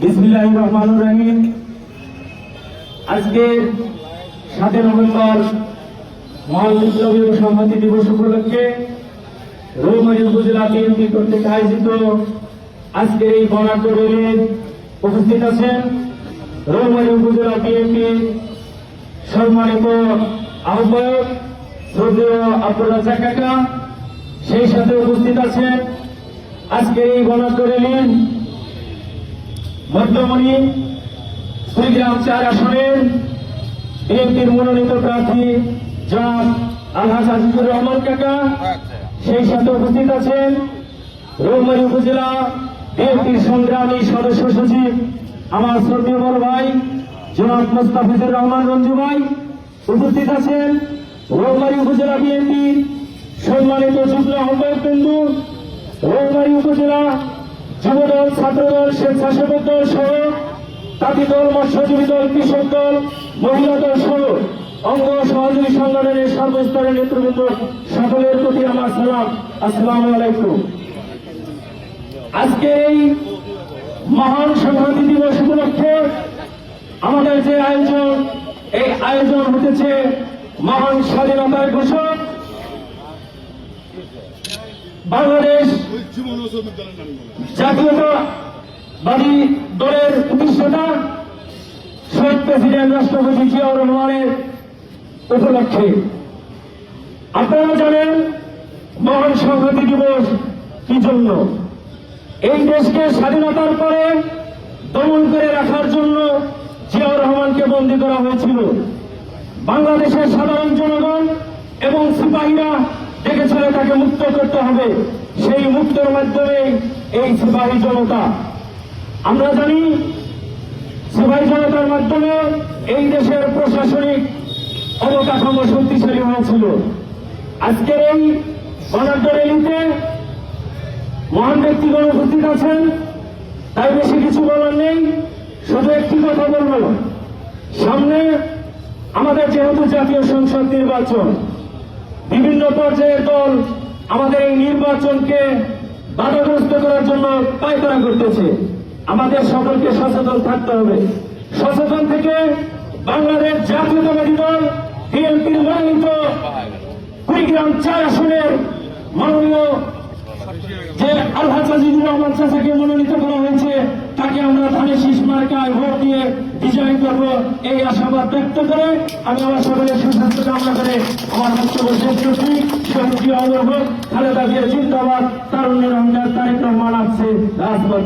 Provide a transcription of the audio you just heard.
বিসমিল্লাহ রহমান রহিম। আজকে সাতই নভেম্বর মহান বিপ্লবী ও সংহতি দিবস উপলক্ষে রৌমারী উপজেলা বিএনপি কর্তৃক আয়োজিত আজকের এই বরাদ্দ রেলে উপস্থিত আছেন রৌমারী উপজেলা বিএনপি সম্মানিত আহ্বায়ক শ্রদ্ধেয় আব্দুল রাজা কাকা। সেই সাথে উপস্থিত আছেন আজকের এই বরাদ্দ রেলির মধ্যমণি কুড়িগ্রাম চার আসনের বিএনপির মনোনীত প্রার্থী জনাব আলহাজ আজিজুর রহমান কাকা, সেই সাথে উপস্থিত আছেন রৌমারী উপজেলা বিএনপির সংগ্রামী সদস্য সচিব আমার শ্রদ্ধেয় বড় ভাই জনাব মোস্তাফিজুর রহমান রঞ্জু ভাই। উপস্থিত আছেন রৌমারী উপজেলা বিএনপির সম্মানিত যুগ্ম আহ্বায়ক বিন্দু রৌমারী উপজেলা যুবদল, ছাত্রদল, স্বেচ্ছাসেবক দল সহ তাঁতি দল, মৎস্যজীবী দল, কৃষক দল, মহিলা দল সহ অঙ্গ সহযোগী সংগঠনের সর্বস্তরের নেতৃবৃন্দ সকলের প্রতি আমার সালাম। আসসালাম আলাইকুম। আজকে এই মহান সংহতি দিবস উপলক্ষে আমাদের যে আয়োজন, এই আয়োজন হতেছে মহান স্বাধীনতার ঘোষক বাংলাদেশ জাতীয়তাবাদী দলের প্রতিষ্ঠাতা শহীদ প্রেসিডেন্ট রাষ্ট্রপতি জিয়াউর রহমানের উপলক্ষে। আপনারা জানেন, মহান সংহতি দিবস কি জন্য? এই দেশকে স্বাধীনতার পরে দমন করে রাখার জন্য জিয়াউর রহমানকে বন্দী করা হয়েছিল। বাংলাদেশের সাধারণ সিপাহীরা দেখেছিল তাকে মুক্ত করতে হবে, সেই মুক্তের মাধ্যমে এই সিপাহী জনতা। আমরা জানি সিপাহী জনতার মাধ্যমে এই দেশের প্রশাসনিক অবকাঠামো শক্তিশালী হয়েছিল। আজকের এই বনার্দ র্যালিতে মহান ব্যক্তিগণ উপস্থিত আছেন, তাই বেশি কিছু বলার নেই, শুধু একটি কথা বলব। সামনে আমাদের যেহেতু জাতীয় সংসদ নির্বাচন, বিভিন্ন পর্যায়ের দল আমাদের এই নির্বাচনকে বাধাগ্রস্ত করার জন্য পায়তারা করতেছে। আমাদের সকলকে সচেতন থাকতে হবে। সচেতন থেকে বাংলাদেশ জাতীয়তাবাদী দল, বিএনপির মনোনীত কুড়িগ্রাম চার আসনের মাননীয় যে আলহাজ আজিজুর রহমান চাষাকে মনোনীত করা হয়েছে তাকে আমরা ধানের শীষ মার্কায় ভোট দিয়ে বিজয়ী করব এই আশাবাদ ব্যক্ত করে আমি আমার সকলের সুস্বাস্থ্য কামনা করে আমার বক্তব্য শেষ করছি। শহীদ অনুভব খালেদা জিয়া জিন্দাবাদ, তারুণ্যের অঙ্গার তারেক রহমান আসছে, রাজপথ